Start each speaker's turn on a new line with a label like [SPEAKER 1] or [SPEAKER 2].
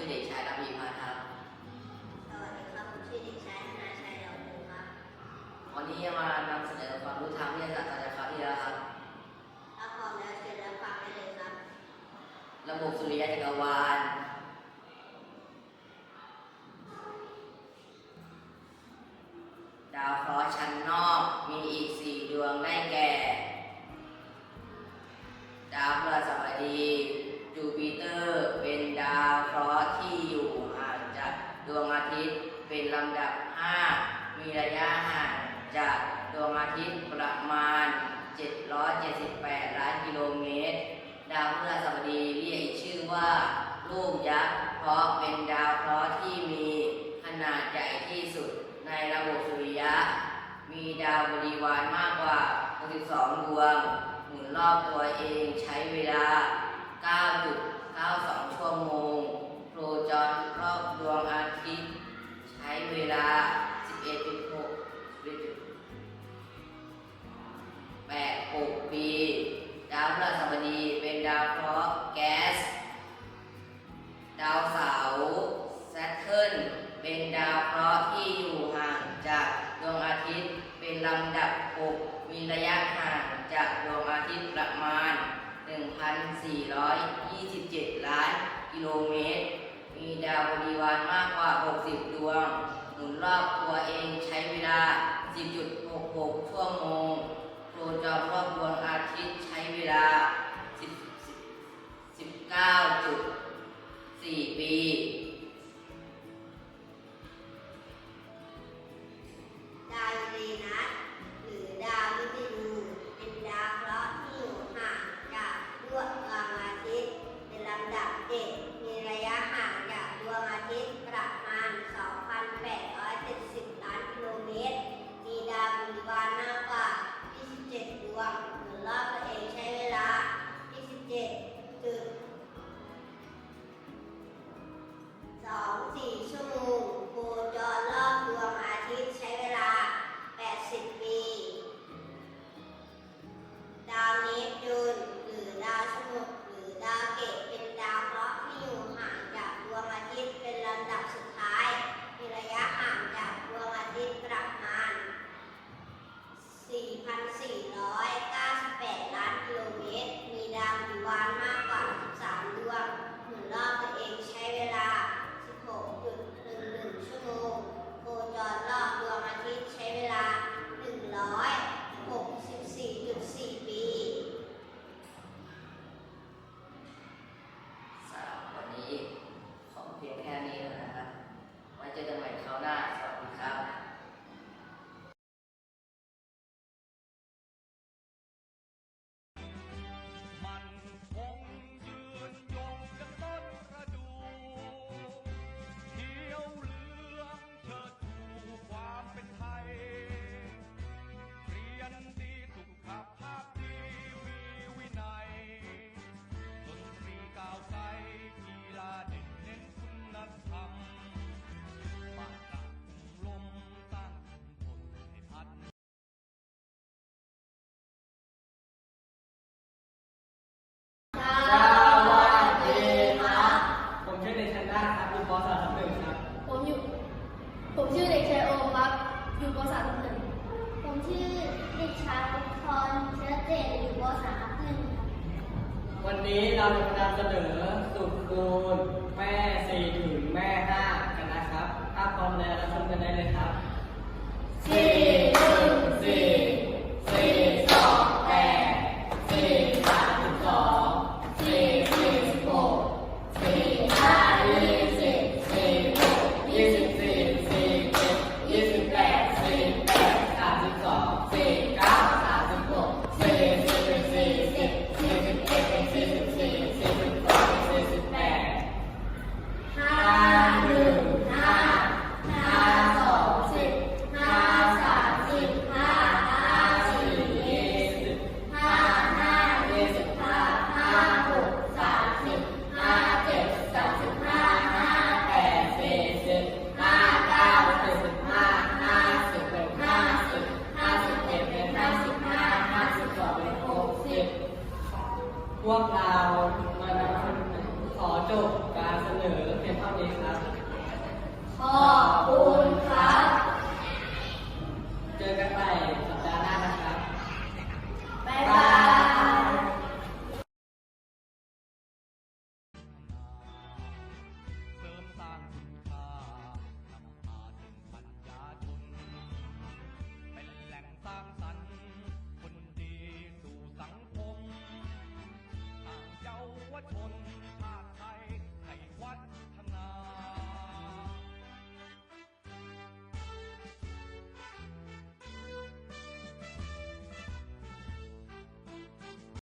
[SPEAKER 1] ชื่อเด็กชายรับพีพาครับ สวัสดีครับ ผมชื่อเด็กชายธนาชัยเหล่าภูครับ วันนี้มานำเสนอความรู้ทางวิทยาศาสตร์จากคาที่แล้วครับถ้าพร้อมแล้วเชิแล้วฟังได้เลยครับ ระบบสุริยะจักรวาล ดาวเคราะห์ชั้นนอกมีอีกสี่ดวงได้แก่ ดาวพฤหัสบดี ระยะห่างจากดวงอาทิตย์ประมาณ 778 ล้านกิโลเมตร ดาวพฤหัสบดีเรียกอีกชื่อว่าลูกยักษ์เพราะ
[SPEAKER 2] เป็นดาว ดาวพฤหัสบดีเป็นดาวเคราะห์แก๊ส ดาวเสาร์แซตเทิร์นเป็นดาวเคราะห์ที่อยู่ห่างจากดวงอาทิตย์เป็นลำดับ 6 มีระยะห่างจากดวงอาทิตย์ประมาณ 1,427 ล้านกิโลเมตร มีดาวบริวารมากกว่า 60 ดวง หมุนรอบตัวเองใช้เวลา 10.66 ชั่วโมง โจรรอบดวงอาทิตย์ใช้เวลา 19.4 ปี
[SPEAKER 1] วันนี้เรา
[SPEAKER 2] จะ
[SPEAKER 3] นำเสนอสุตรคูณแม่ 4 ถึงแม่ 5 กันนะครับ ถ้าพร้อมแล้วเราชมกันได้เลยครับ
[SPEAKER 4] 4
[SPEAKER 3] พวกเรามาสอขอจบการเสนอเพียงเท่านี้ครับ